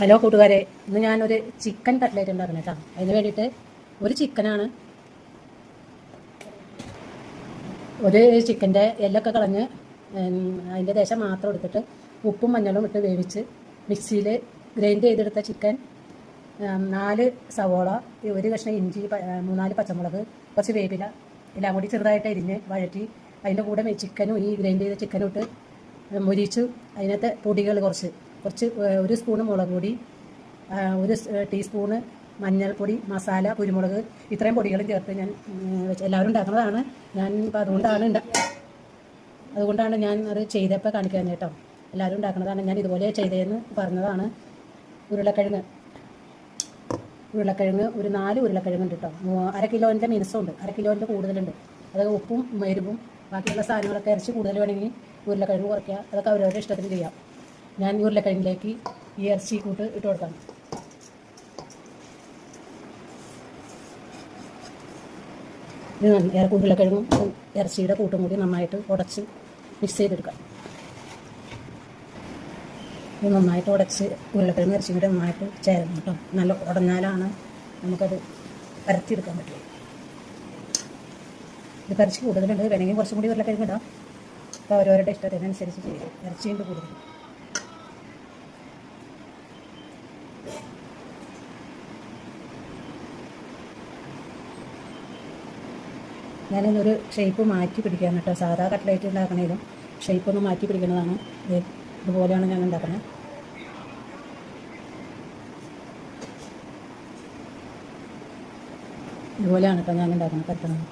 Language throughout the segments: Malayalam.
ഹലോ കൂട്ടുകാരെ ഇന്ന് ഞാനൊരു ചിക്കൻ കട്ട്ലേറ്റ് ഉണ്ടാക്കണം കേട്ടോ. അതിന് വേണ്ടിയിട്ട് ഒരു ചിക്കനാണ്. ഒരു ചിക്കന്റെ എല്ലൊക്കെ കളഞ്ഞ് അതിന്റെ ദേശം മാത്രം എടുത്തിട്ട് ഉപ്പും മഞ്ഞളും ഇട്ട് വേവിച്ച് മിക്സിയിൽ ഗ്രൈൻഡ് ചെയ്തെടുത്ത ചിക്കൻ നാല് സവോള ഒരു കഷ്ണം ഇഞ്ചി മൂന്നാൽ പച്ചമുളക് കുറച്ച് വേപ്പില എല്ലാം കൂടി ചെറുതായിട്ട് അരിഞ്ഞ് വഴറ്റി അതിന്റെ കൂടെ ചിക്കനും ഈ ഗ്രൈൻഡ് ചെയ്ത ചിക്കനും ഇട്ട് മുരിച്ചു. അതിനകത്ത് പൊടികൾ കുറച്ച്. കുറച്ച് ഒരു സ്പൂണ് മുളക് പൊടി ഒരു ടീസ്പൂണ് മഞ്ഞൾപ്പൊടി മസാല കുരുമുളക് ഇത്രയും പൊടികളും ചേർത്ത് ഞാൻ എല്ലാവരും ഉണ്ടാക്കുന്നതാണ്. ഞാൻ ഇപ്പോൾ അതുകൊണ്ടാണ് അതുകൊണ്ടാണ് ഞാൻ അത് ചെയ്തപ്പോൾ കാണിക്കാൻ കേട്ടോ എല്ലാവരും ഉണ്ടാക്കുന്നതാണ്. ഞാൻ ഇതുപോലെ ചെയ്തതെന്ന് പറഞ്ഞതാണ്. ഉരുളക്കിഴങ്ങ്. ഉരുളക്കിഴങ്ങ് ഒരു നാല് ഉരുളക്കിഴങ്ങ് ഉണ്ട് കേട്ടോ അര കിലോന്റെ മിനുസമുണ്ട് അര കിലോന്റെ കൂടുതലുണ്ട്. അത് ഉപ്പും എരിവും ബാക്കിയുള്ള സാധനങ്ങളൊക്കെ ഇറച്ചി കൂടുതൽ വേണമെങ്കിൽ ഉരുളക്കിഴങ്ങ് കുറയ്ക്കുക അതൊക്കെ അവരവരുടെ ഇഷ്ടത്തിന് ചെയ്യാം. ഞാൻ ഉരുളക്കിഴങ്ങിലേക്ക് ഈ ഇറച്ചി കൂട്ട് ഇട്ട് കൊടുക്കാം. ഇത് ഉരുളക്കിഴങ്ങും ഇറച്ചിയുടെ കൂട്ടും കൂടി നന്നായിട്ട് ഉടച്ച് മിക്സ് ചെയ്തെടുക്കാം. ഇത് നന്നായിട്ട് ഉടച്ച് ഉരുളക്കിഴങ്ങ് ഇറച്ചി കൂടി നന്നായിട്ട് ചേരണം കേട്ടോ. നല്ല ഉടഞ്ഞാലാണ് നമുക്കത് പരത്തിയെടുക്കാൻ പറ്റുള്ളൂ. ഇത് കുറച്ച് കൂടുതലുണ്ട്. വേണമെങ്കിൽ കുറച്ചും കൂടി ഉരുളക്കിഴങ്ങ് ഇടാം. അപ്പോൾ അവരവരുടെ ഇഷ്ടത്തിനനുസരിച്ച് ചെയ്യാം. ഇറച്ചിയുണ്ട് കൂടുതൽ ഞാനിന്നൊരു ഷേപ്പ് മാറ്റി പിടിക്കാൻ കേട്ടോ. സാധാ കട്ട്ലേറ്റ് ഉണ്ടാക്കണേലും ഷേപ്പ് ഒന്ന് മാറ്റി പിടിക്കുന്നതാണ്. ഇതുപോലെയാണ് ഞാൻ ഉണ്ടാക്കുന്നത്. ഇതുപോലെയാണ് കേട്ടോ ഞാൻ ഉണ്ടാക്കുന്നത്.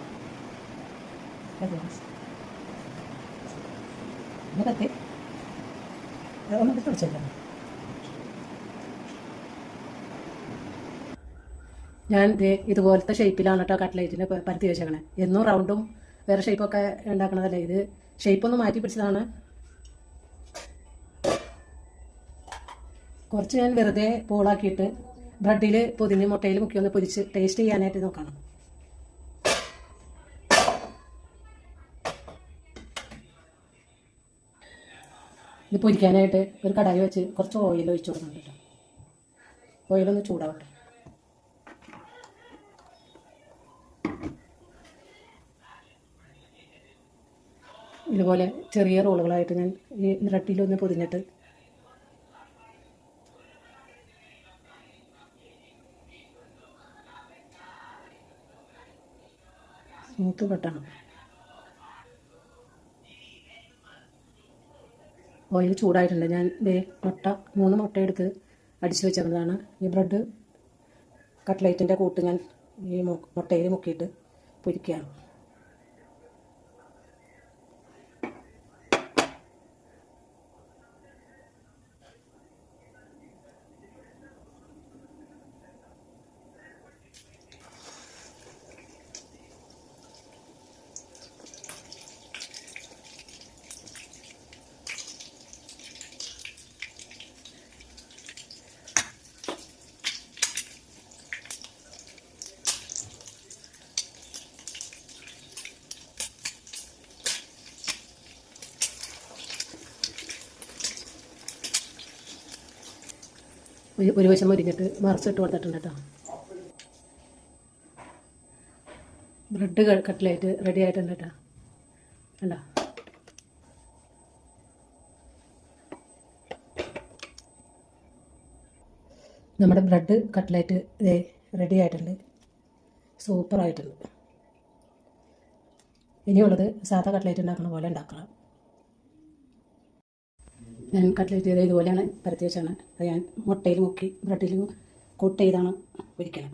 ഒന്ന് കത്തി. ഒന്ന് പിടിച്ചല്ലോ ഞാൻ ഇതുപോലത്തെ ഷേപ്പിലാണ് കേട്ടോ കട്ട്ലേറ്റിന് പരത്തി വെച്ചേക്കണേ. എന്നും റൗണ്ടും വേറെ ഷേപ്പൊക്കെ ഉണ്ടാക്കണതല്ലേ ഇത്? ഷേപ്പൊന്ന് മാറ്റി പിടിച്ചതാണ്. കുറച്ച് ഞാൻ വെറുതെ പോളാക്കിയിട്ട് ബ്രെഡിൽ പൊതിഞ്ഞ് മുട്ടയിൽ മുക്കി ഒന്ന് പൊതിച്ച് ടേസ്റ്റ് ചെയ്യാനായിട്ട് നോക്കണം. ഇത് പൊരിക്കാനായിട്ട് ഒരു കടായി വെച്ച് കുറച്ച് ഓയിൽ ഒഴിച്ചു കൊടുക്കണം കേട്ടോ. ഓയിലൊന്ന് ചൂടാവട്ടെ. ഇതുപോലെ ചെറിയ റോളുകളായിട്ട് ഞാൻ ഈ നിരട്ടിയിലൊന്ന് പൊതിഞ്ഞിട്ട് സ്മൂത്ത് കട്ടാണ് ഓയിൽ ചൂടായിട്ടുണ്ട്. ഞാൻ ദേ മുട്ട മൂന്ന് മുട്ട എടുത്ത് അടിച്ചു വെച്ചിരുന്നതാണ്. ഈ ബ്രെഡ് കട്ട്ലേറ്റിന്റെ കൂട്ട് ഞാൻ ഈ മുട്ടയിൽ മുക്കിയിട്ട് പൊരിക്കുകയാണ്. ഒരു വശം മുരിഞ്ഞിട്ട് മറച്ചിട്ട് കൊടുത്തിട്ടുണ്ട് കേട്ടോ. ബ്രെഡ് കട്ട്ലേറ്റ് റെഡി ആയിട്ടുണ്ട് കേട്ടോ. കണ്ടോ? നമ്മുടെ ബ്രെഡ് കട്ട്ലേറ്റ് ഇതേ റെഡി ആയിട്ടുണ്ട്. സൂപ്പറായിട്ടുണ്ട്. ഇനിയുള്ളത് സാധാ കട്ട്ലേറ്റ് ഉണ്ടാക്കുന്ന പോലെ ഉണ്ടാക്കണം. ഞാൻ കട്ട്ലറ്റ് ചെയ്ത് ഇതുപോലെയാണ് പരത്തി വെച്ചാണ് അത് ഞാൻ മുട്ടയിൽ മുക്കി ബ്രെഡിൽ കൂട്ട് ചെയ്താണ് പൊരിക്കണം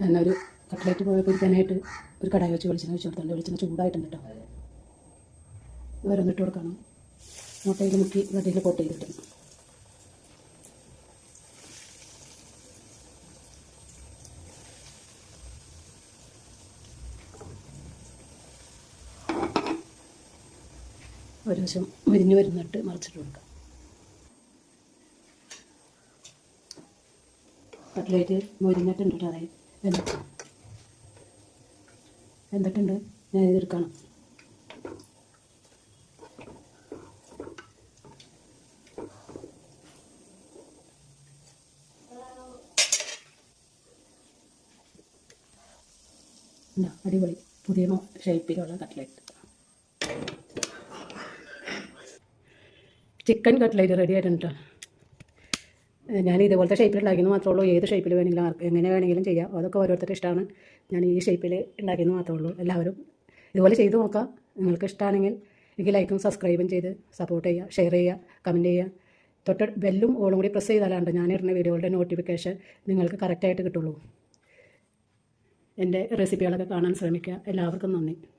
ഞാനൊരു കട്ട്ലേറ്റ് പൊരിക്കാനായിട്ട് ഒരു കടായി വെച്ച് വെളിച്ചെണ്ണ വെച്ച് കൊടുത്തിട്ടുണ്ട്. വെളിച്ചെണ്ണ ചൂടായിട്ടുണ്ട് കേട്ടോ ഓരോന്നിട്ട് കൊടുക്കണം. മുട്ടയിൽ മുക്കി ബ്രെഡിൽ കോട്ട് ചെയ്തിട്ട്. ഒരു വശം മുരിഞ്ഞ് വരുന്നിട്ട് മറിച്ചിട്ട് കൊടുക്കാം. കട്ട്ലേറ്റ് മുരിഞ്ഞിട്ടുണ്ട് കേട്ടോ അതായത് വെന്തിട്ടുണ്ട് ഞാൻ ഇതെടുക്കണം ഇതാ, അടിപൊളി. പുതിയ ഷേപ്പിലുള്ള കട്ട്ലറ്റ്. ചിക്കൻ കട്ട്ലറ്റ് റെഡി ആയിട്ടുണ്ട് ഞാൻ ഇതുപോലത്തെ ഷേപ്പിൽ ഉണ്ടാക്കിയെന്ന് മാത്രമേ ഉള്ളൂ. ഏത് ഷേപ്പിൽ വേണമെങ്കിലും ആർക്ക് എങ്ങനെ വേണമെങ്കിലും ചെയ്യാം. അതൊക്കെ ഓരോരുത്തരുടെ ഇഷ്ടമാണ് ഞാൻ ഈ ഷേപ്പിൽ ഉണ്ടാക്കിയെന്ന് മാത്രമേ ഉള്ളൂ. എല്ലാവരും ഇതുപോലെ ചെയ്ത് നോക്കാം നിങ്ങൾക്ക് ഇഷ്ടമാണെങ്കിൽ എനിക്ക് ലൈക്കും സബ്സ്ക്രൈബും ചെയ്ത് സപ്പോർട്ട് ചെയ്യുക ഷെയർ ചെയ്യുക കമന്റ് ചെയ്യുക. തൊട്ട് ബെല്ലും ഓളും കൂടി പ്രസ് ചെയ്താലാണ്ട് ഞാനിടുന്ന വീഡിയോകളുടെ നോട്ടിഫിക്കേഷൻ നിങ്ങൾക്ക് കറക്റ്റായിട്ട് കിട്ടുള്ളൂ. എന്റെ റെസിപ്പികളൊക്കെ കാണാൻ ശ്രമിക്കുക. എല്ലാവർക്കും നന്ദി.